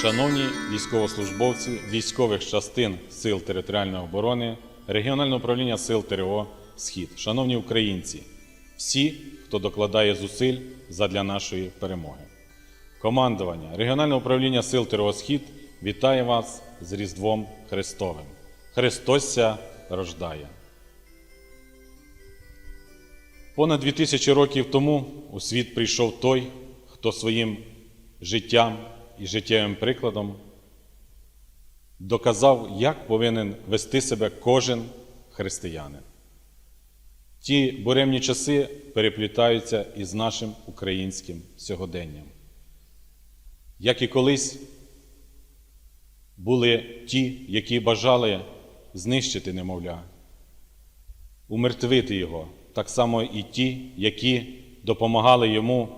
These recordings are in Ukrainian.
Шановні військовослужбовці військових частин Сил територіальної оборони, регіонального управління Сил ТРО Схід, шановні українці, всі, хто докладає зусиль задля нашої перемоги. Командування регіонального управління Сил ТРО Схід вітає вас з Різдвом Христовим. Христосся рождає. Понад 2000 років тому у світ прийшов той, хто своїм життям і життєвим прикладом доказав, як повинен вести себе кожен християнин. Ті буремні часи переплітаються із нашим українським сьогоденням. Як і колись були ті, які бажали знищити немовля, умертвити його, так само і ті, які допомагали йому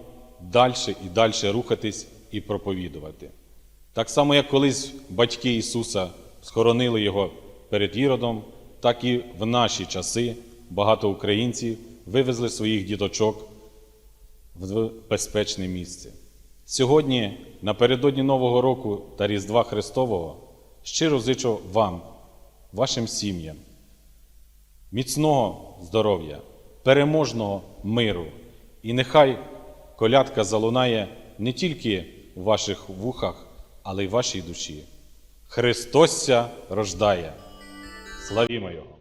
далі і далі рухатись і проповідувати. Так само, як колись батьки Ісуса схоронили його перед Іродом, так і в наші часи багато українців вивезли своїх діточок в безпечне місце. Сьогодні, напередодні Нового року та Різдва Христового, щиро зичу вам, вашим сім'ям, міцного здоров'я, переможного миру. І нехай колядка залунає не тільки в ваших вухах, але й вашій душі. Христосся рождає. Славімо Його!